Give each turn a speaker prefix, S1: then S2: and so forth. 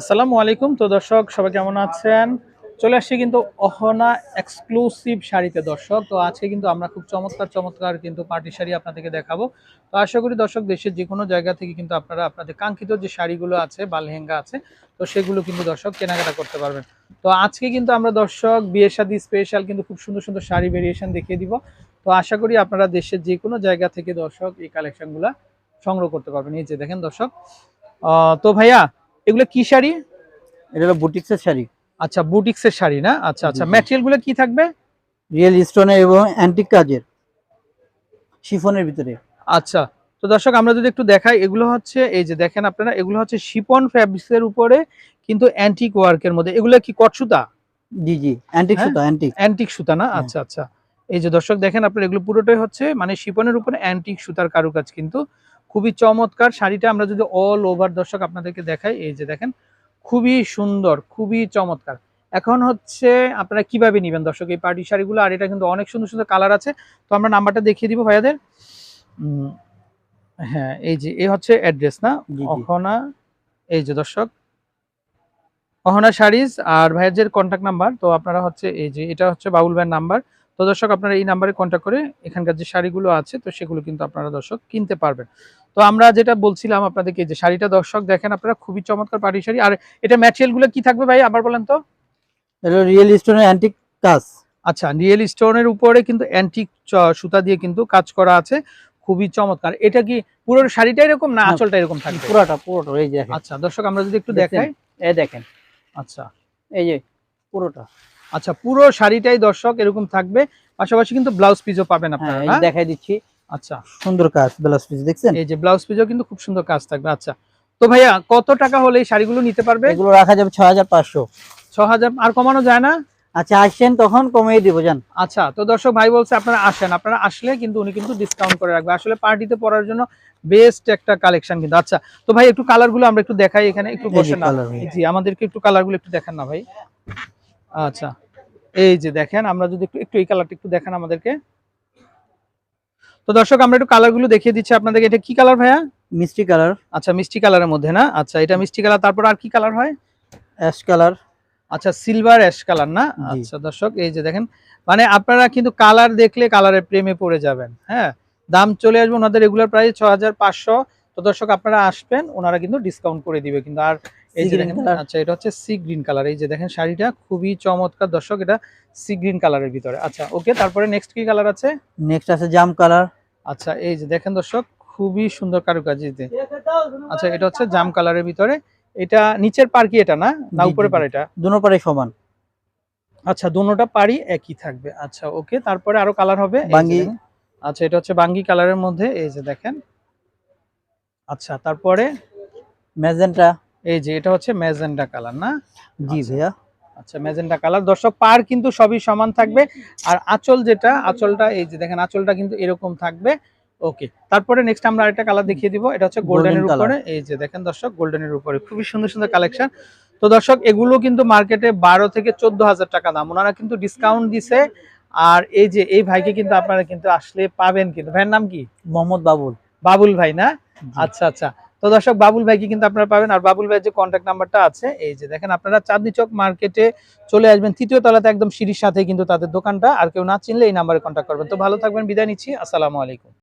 S1: আসসালামু আলাইকুম। তো দর্শক, সবাই কেমন আছেন? চলে আসছি কিন্তু অহনা এক্সক্লুসিভ শাড়িতে দর্শক। তো আজকে কিন্তু আমরা খুব চমৎকার চমৎকার কিন্তু পার্টি শাড়ি আপনাদেরকে দেখাবো। তো আশা করি দর্শক, দেশের যে কোনো জায়গা থেকে কিন্তু আপনারা আপনাদের কাঙ্ক্ষিত যে শাড়িগুলো আছে বা লেহেঙ্গা আছে, তো সেগুলো কিন্তু দর্শক কেনাকাটা করতে পারবেন। তো আজকে কিন্তু আমরা দর্শক বিয়ের শাদী স্পেশাল কিন্তু খুব সুন্দর সুন্দর শাড়ি ভেরিয়েশন দেখিয়ে দিব। তো আশা করি আপনারা দেশের যে কোনো জায়গা থেকে দর্শক এই কালেকশনগুলো সংগ্রহ করতে পারবেন। এই যে দেখেন দর্শক। তো ভাইয়া এগুলো কি শাড়ি?
S2: এটা হলো বুটিক্সের শাড়ি।
S1: আচ্ছা বুটিক্সের শাড়ি না? আচ্ছা আচ্ছা। ম্যাটেরিয়ালগুলো কি থাকবে?
S2: রিয়েল স্টোনের এবং অ্যান্টিক কাজের। শিফনের ভিতরে।
S1: আচ্ছা তো দর্শক আমরা যদি একটু দেখাই এগুলো হচ্ছে এই যে দেখেন আপনারা এগুলো হচ্ছে শিপন ফ্যাব্রিক্সের উপরে কিন্তু অ্যান্টিক ওয়ার্কের মধ্যে। এগুলো কি কট সুতা?
S2: জি জি। অ্যান্টিক? সুতা অ্যান্টিক
S1: অ্যান্টিক সুতা না?
S2: হ্যাঁ।
S1: আচ্ছা আচ্ছা। এই যে দর্শক দেখেন আপনার এগুলো পুরোটাই হচ্ছে মানে শিপনের উপরে অ্যান্টিক সুতার কারুকাজ কিন্তু খুবই চমৎকার। শাড়িটা আমরা যদি অল ওভার দর্শক আপনাদেরকে দেখাই এই যে দেখেন খুবই সুন্দর খুবই চমৎকার। এখন হচ্ছে আপনারা কীভাবে নেবেন দর্শক? এই পার্টি শাড়িগুলো আর এটা কিন্তু অনেক সুন্দর সুন্দর কালার আছে। তো আমরা নাম্বারটা দেখিয়ে দিব ভাইয়াদের। উম, হ্যাঁ এই যে এই হচ্ছে অ্যাড্রেস না। অহনা এই যে দর্শক। অহনা শাড়িজ আর ভাইয়াদের কন্ট্যাক্ট নাম্বার তো আপনারা হচ্ছে এই যে এটা হচ্ছে বাবুল ভাইয়ের নাম্বার তো দর্শক আপনারা এই নাম্বারে কন্ট্যাক্ট করে এখানকার যে শাড়িগুলো আছে তো সেগুলো কিন্তু আপনারা দর্শক কিনতে পারবেন। তো আমরা যেটা বলছিলাম আপনাদেরকে যে শাড়িটা দর্শক দেখেন আপনারা খুবই চমৎকার পাটি শাড়ি। আর এটা ম্যাটেরিয়ালগুলো কি থাকবে ভাই আবার বলেন তো?
S2: এটা রিয়েল স্টোনের অ্যান্টিক কাজ।
S1: আচ্ছা রিয়েল স্টোনের উপরে কিন্তু অ্যান্টিক সুতা দিয়ে কিন্তু কাজ করা আছে। খুবই চমৎকার। এটা কি পুরো শাড়িটা এরকম না আঁচলটা এরকম থাকবে?
S2: পুরোটা পুরোটা এই যে
S1: আচ্ছা দর্শক আমরা যদি একটু? দেখাই।
S2: এই দেখেন।
S1: আচ্ছা।
S2: এই যে পুরোটা।
S1: আচ্ছা পুরো শাড়িটাই দর্শক এরকম থাকবে। পাশাপাশি কিন্তু ব্লাউজ পিসও পাবেন
S2: হ্যাঁ
S1: আপনারা
S2: দেখাই দিচ্ছি।
S1: আচ্ছা।
S2: সুন্দর কাজ ব্লাউজ পিস দেখছেন?
S1: এই যে ব্লাউজ পিসও কিন্তু খুব সুন্দর কাজ থাকবে। আচ্ছা তো ভাইয়া কত টাকা হলে এই শাড়িগুলো নিতে পারবে?
S2: এগুলো রাখা যাবে ছয় হাজার পাঁচশো।
S1: ছ হাজার আর কমানো যায় না?
S2: আচ্ছা আসছেন তখন কমিয়ে দিব জান।
S1: আচ্ছা তো দর্শক ভাই বলছে আপনারা আসেন। আপনারা আসলে কিন্তু উনি কিন্তু ডিসকাউন্ট করে রাখবে। আসলে পার্টিতে পরার জন্য বেস্ট একটা কালেকশন কিন্তু। আচ্ছা তো ভাই একটু কালারগুলো আমরা একটু দেখাই এখানে। একটু বসে না জি আমাদেরকে একটু কালারগুলো একটু দেখান না ভাই। আচ্ছা। এই যে দেখেন আমরা যদি একটু একটু এই কালারটা একটু দেখেন আমাদেরকে। তো দর্শক আমরা একটু কালারগুলো দেখিয়ে দিচ্ছি আপনাদেরকে। এটা কি কালার ভাইয়া?
S2: মিষ্টি কালার।
S1: আচ্ছা মিষ্টি কালারের মধ্যে না? আচ্ছা এটা মিষ্টি কালার। তারপর আর কি কালার হয়?
S2: Ash colour.
S1: আচ্ছা সিলভার অ্যাশ কালার না? আচ্ছা দর্শক এই যে দেখেন। মানে আপনারা কিন্তু কালার দেখলে কালারের প্রেমে পড়ে যাবেন হ্যাঁ? দাম চলে আসবে ওনাদের রেগুলার প্রাইস ছ হাজার পাঁচশো। তো দর্শক আপনারা আসবেন ওনারা কিন্তু ডিসকাউন্ট করে দিবে। কিন্তু আর এই যে দেখেন। আচ্ছা এটা হচ্ছে সি গ্রিন কালার এই যে দেখেন শাড়িটা খুবই চমৎকার। দর্শক এটা সি গ্রিন কালারের ভিতরে। আচ্ছা ওকে তারপরে নেক্সট কি কালার আছে?
S2: নেক্সট আছে জাম কালার
S1: আচ্ছা এই যে দেখেন দর্শক খুবই সুন্দর কারুকাজ আচ্ছা এটা হচ্ছে জাম কালারের ভিতরে। এটা নিচের পার কি এটা না? না উপরে পার এটা?
S2: দুনো পারে সমান।
S1: আচ্ছা দোনোটা পারি একই থাকবে। আচ্ছা ওকে তারপরে আরও কালার হবে।
S2: বাঙ্গি।
S1: আচ্ছা এটা হচ্ছে বাঙ্গি কালারের মধ্যে। এই যে দেখেন আচ্ছা তারপরে
S2: ম্যাজেন্টা
S1: এই যে এটা হচ্ছে ম্যাজেন্ডা কালার না?
S2: জি
S1: আচ্ছা।
S2: ভাইয়া।
S1: আচ্ছা ম্যাজেন্ডা কালার। দর্শক পার কিন্তু সবই সমান থাকবে। আর আঁচল যেটা আঁচলটা এই যে দেখেন আঁচলটা কিন্তু এরকম থাকবে। ওকে তারপরে নেক্সট আমরা আরেকটা কালার দেখিয়ে দিব। এটা হচ্ছে গোল্ডেনের উপরে। এই যে দেখেন দর্শক গোল্ডেনের উপরে। খুবই সুন্দর সুন্দর কালেকশন তো দর্শক এগুলো কিন্তু মার্কেটে বারো থেকে চোদ্দ হাজার টাকা দাম। ওনারা কিন্তু ডিসকাউন্ট দিছে। আর এই যে এই ভাইকে কিন্তু আপনারা কিন্তু আসলে পাবেন কিন্তু। ভাইয়ের নাম কি?
S2: মোহাম্মদ বাবুল।
S1: বাবুল ভাই না? আচ্ছা আচ্ছা। তো দর্শক, বাবুল ভাইকে কিন্তু আপনারা পাবেন। আর বাবুল ভাইয়ের যে কন্ট্যাক্ট নাম্বারটা আছে, এই যে দেখেন, আপনারা চাঁদনি চক মার্কেটে চলে আসবেন। তৃতীয় তলাতে একদম সিঁড়ির সাথে কিন্তু তাদের দোকানটা। আর কেউ না চিনলে এই নাম্বারে কন্ট্যাক্ট করবেন। তো ভালো থাকবেন, বিদায় নিচ্ছি। আসসালামু আলাইকুম।